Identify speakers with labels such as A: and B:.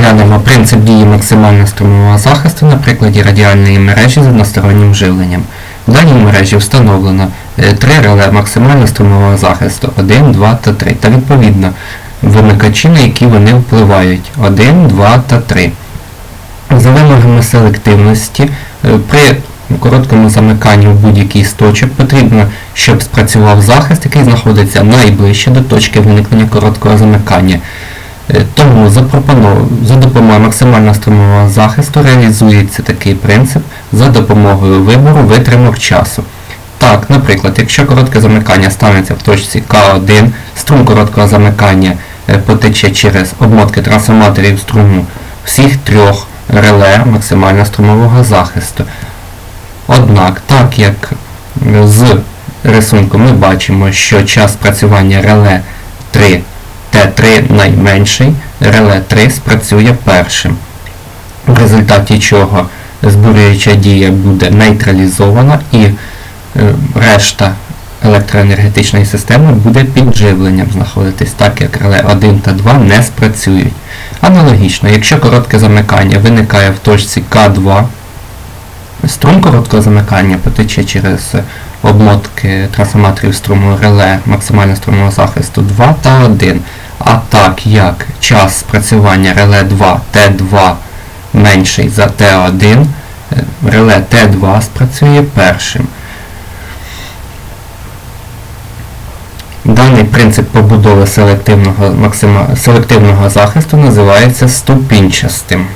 A: Розглянемо принцип дії максимально струмового захисту на прикладі радіальної мережі з одностороннім живленням. В даній мережі встановлено е, три реле максимально струмового захисту 1, 2 та 3 та відповідно вимикачі, на які вони впливають 1, 2 та 3. За вимогами селективності е, при короткому замиканні в будь-який з точок потрібно, щоб спрацював захист, який знаходиться найближче до точки виникнення короткого замикання. Е, Тому запропоновано за допомогою максимально струмового захисту реалізується такий принцип за допомогою вибору витримок часу. Так, наприклад, якщо коротке замикання станеться в точці К1, струм короткого замикання е, потече через обмотки трансформаторів струму всіх трьох реле максимально струмового захисту. Однак, так як е, з рисунку ми бачимо, що час спрацювання реле 3 Т3 найменший, реле 3 спрацює першим, в результаті чого збурююча дія буде нейтралізована і е, решта електроенергетичної системи буде під живленням знаходитись, так як реле 1 та 2 не спрацюють. Аналогічно, якщо коротке замикання виникає в точці К2, Струм короткого замикання потече через обмотки трансформаторів струму реле максимально струмового захисту 2 та 1. Так як час спрацювання реле 2 Т2 менший за Т1, е, реле Т2 спрацює першим. Даний принцип побудови селективного, максима, селективного захисту називається ступінчастим.